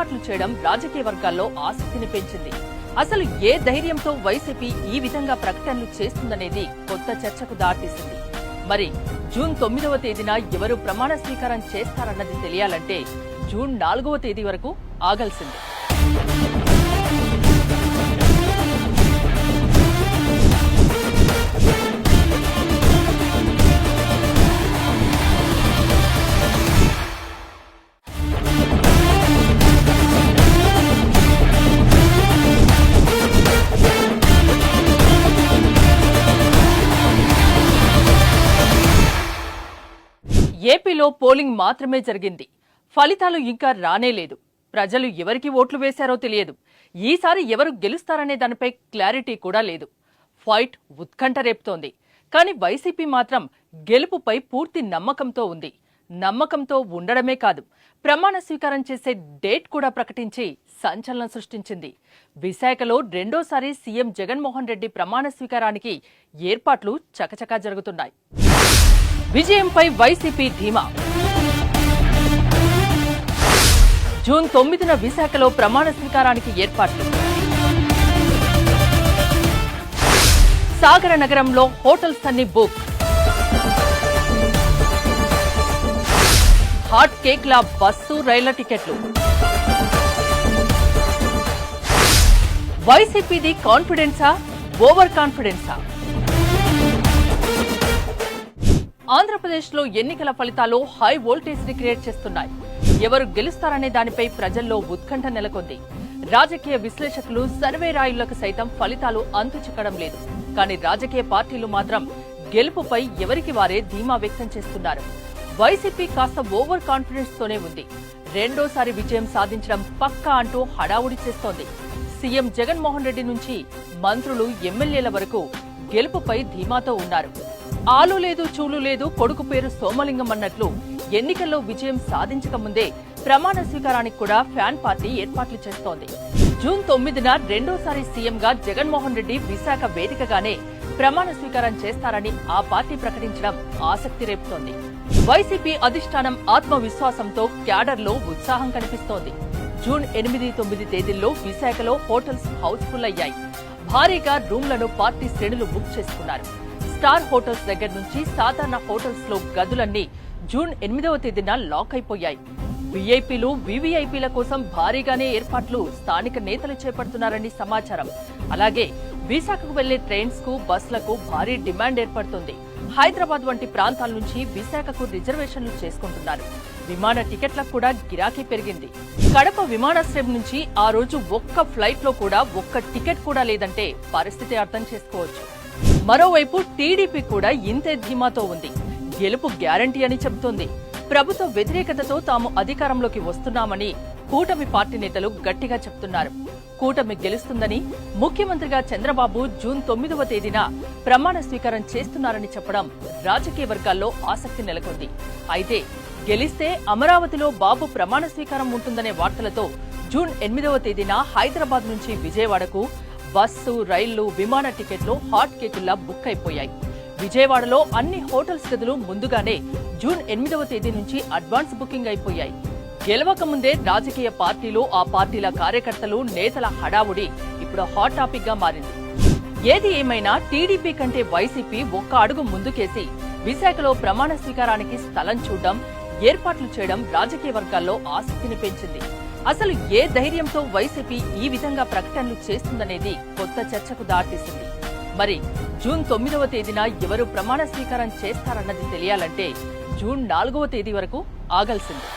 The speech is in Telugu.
ఏర్పాట్లు చేయడం రాజకీయ వర్గాల్లో ఆసక్తిని పెంచింది. అసలు ఏ ధైర్యంతో వైసీపీ ఈ విధంగా ప్రకటనలు చేస్తుందనేది కొత్త చర్చకు దారితీసింది. మరి జూన్ తొమ్మిదవ తేదీన ఎవరు ప్రమాణ స్వీకారం చేస్తారన్నది తెలియాలంటే జూన్ నాలుగవ తేదీ వరకు ఆగాల్సిందే. ఏపీలో పోలింగ్ మాత్రమే జరిగింది. ఫలితాలు ఇంకా రానే లేదు. ప్రజలు ఎవరికి ఓట్లు వేశారో తెలియదు. ఈసారి ఎవరు గెలుస్తారనే దానిపై క్లారిటీ కూడా లేదు. ఫైట్ ఉత్కంఠ రేపుతోంది. కానీ వైసీపీ మాత్రం గెలుపుపై పూర్తి నమ్మకంతో ఉంది. నమ్మకంతో ఉండడమే కాదు ప్రమాణ స్వీకారం చేసే డేట్ కూడా ప్రకటించి సంచలనం సృష్టించింది. విశాఖలో రెండోసారి సీఎం జగన్మోహన్ రెడ్డి ప్రమాణ స్వీకారానికి ఏర్పాట్లు చకచకా జరుగుతున్నాయి. విజయంపై వైసీపీ ధీమా. జూన్ తొమ్మిదిన విశాఖలో ప్రమాణ స్వీకారానికి ఏర్పాట్లు. సాగర నగరంలో హోటల్స్ అన్ని బుక్. హాట్ కేక్ల బస్సు రైళ్ళ టికెట్లు. వైసీపీది కాన్ఫిడెన్సా ఓవర్ కాన్ఫిడెన్సా? ఆంధ్రప్రదేశ్లో ఎన్నికల ఫలితాలు హై వోల్టేజ్ని క్రియేట్ చేస్తున్నాయి. ఎవరు గెలుస్తారనే దానిపై ప్రజల్లో ఉత్కంఠ నెలకొంది. రాజకీయ విశ్లేషకులు సర్వే రాయులకు సైతం ఫలితాలు అంతు చిక్కడం లేదు. కానీ రాజకీయ పార్టీలు మాత్రం గెలుపుపై ఎవరికి వారే ధీమా వ్యక్తం చేస్తున్నారు. వైసీపీ కాస్త ఓవర్ కాన్ఫిడెన్స్ తోనే ఉంది. రెండోసారి విజయం సాధించడం పక్కా అంటూ హడావుడి చేస్తోంది. సీఎం జగన్మోహన్ రెడ్డి నుంచి మంత్రులు ఎమ్మెల్యేల వరకు గెలుపుపై ధీమాతో ఉన్నారు. ఆలు లేదు చూలు లేదు కొడుకు పేరు సోమలింగం అన్నట్లు ఎన్నికల్లో విజయం సాధించక ముందే ప్రమాణ స్వీకారానికి కూడా ఫ్యాన్ పార్టీ ఏర్పాట్లు చేస్తోంది. జూన్ తొమ్మిదిన రెండోసారి సీఎంగా జగన్మోహన్ రెడ్డి విశాఖ వేదికగానే ప్రమాణ స్వీకారం చేస్తారని ఆ పార్టీ ప్రకటించడం ఆసక్తి రేపుతోంది. వైసీపీ అధిష్టానం ఆత్మవిశ్వాసంతో క్యాడర్లో ఉత్సాహం కనిపిస్తోంది. జూన్ ఎనిమిది తొమ్మిది తేదీల్లో విశాఖలో హోటల్స్ హౌస్ఫుల్ అయ్యాయి. భారీగా రూమ్లను పార్టీ శ్రేణులు బుక్ చేసుకున్నారు. స్టార్ హోటల్స్ దగ్గర నుంచి సాధారణ హోటల్స్లో గదులన్నీ జూన్ ఎనిమిదవ తేదీన లాక్ అయిపోయాయి. వీఐపీలు వివిఐపీల కోసం భారీగానే ఏర్పాట్లు స్థానిక నేతలు చేపడుతున్నారని సమాచారం. అలాగే విశాఖకు వెళ్ళే ట్రైన్స్కు బస్సులకు భారీ డిమాండ్ ఏర్పడుతుంది. హైదరాబాద్ వంటి ప్రాంతాల నుంచి విశాఖకు రిజర్వేషన్లు చేసుకుంటున్నారు. విమాన టికెట్లకు కూడా గిరాకీ పెరిగింది. కడప విమానాశ్రయం నుంచి ఆ రోజు ఒక్క ఫ్లైట్లో కూడా ఒక్క టికెట్ కూడా లేదంటే పరిస్థితి అర్థం చేసుకోవచ్చు. మరోవైపు టీడీపీ కూడా ఇంతే ధీమాతో ఉంది. గెలుపు గ్యారంటీ అని చెబుతోంది. ప్రభుత్వ వ్యతిరేకతతో తాము అధికారంలోకి వస్తున్నామని కూటమి పార్టీ నేతలు గట్టిగా చెప్తున్నారు. కూటమి గెలుస్తుందని ముఖ్యమంత్రిగా చంద్రబాబు జూన్ తొమ్మిదవ తేదీన ప్రమాణ స్వీకారం చేస్తున్నారని చెప్పడం రాజకీయ వర్గాల్లో ఆసక్తి నెలకొంది. అయితే గెలిస్తే అమరావతిలో బాబు ప్రమాణ స్వీకారం ఉంటుందనే వార్తలతో జూన్ ఎనిమిదవ తేదీన హైదరాబాద్ నుంచి విజయవాడకు బస్సు రైళ్ళు విమాన టికెట్లు హాట్ కేకుల్లా బుక్ అయిపోయాయి. విజయవాడలో అన్ని హోటల్స్ గదులు ముందుగానే జూన్ ఎనిమిదవ తేదీ నుంచి అడ్వాన్స్ బుకింగ్ అయిపోయాయి. గెలవక ముందే రాజకీయ పార్టీలు ఆ పార్టీల కార్యకర్తలు నేతల హడావుడి ఇప్పుడు హాట్ టాపిక్గా మారింది. ఏది ఏమైనా టీడీపీ కంటే వైసీపీ ఒక్క అడుగు ముందుకేసి విశాఖలో ప్రమాణ స్వీకారానికి స్థలం చూడడం ఏర్పాట్లు చేయడం రాజకీయ వర్గాల్లో ఆసక్తిని పెంచింది. అసలు ఏ ధైర్యంతో వైసీపీ ఈ విధంగా ప్రకటనలు చేస్తుందనేది కొత్త చర్చకు దారితీసింది. మరి జూన్ తొమ్మిదవ తేదీన ఎవరు ప్రమాణ స్వీకారం చేస్తారన్నది తెలియాలంటే జూన్ నాలుగవ తేదీ వరకు ఆగాల్సిందే.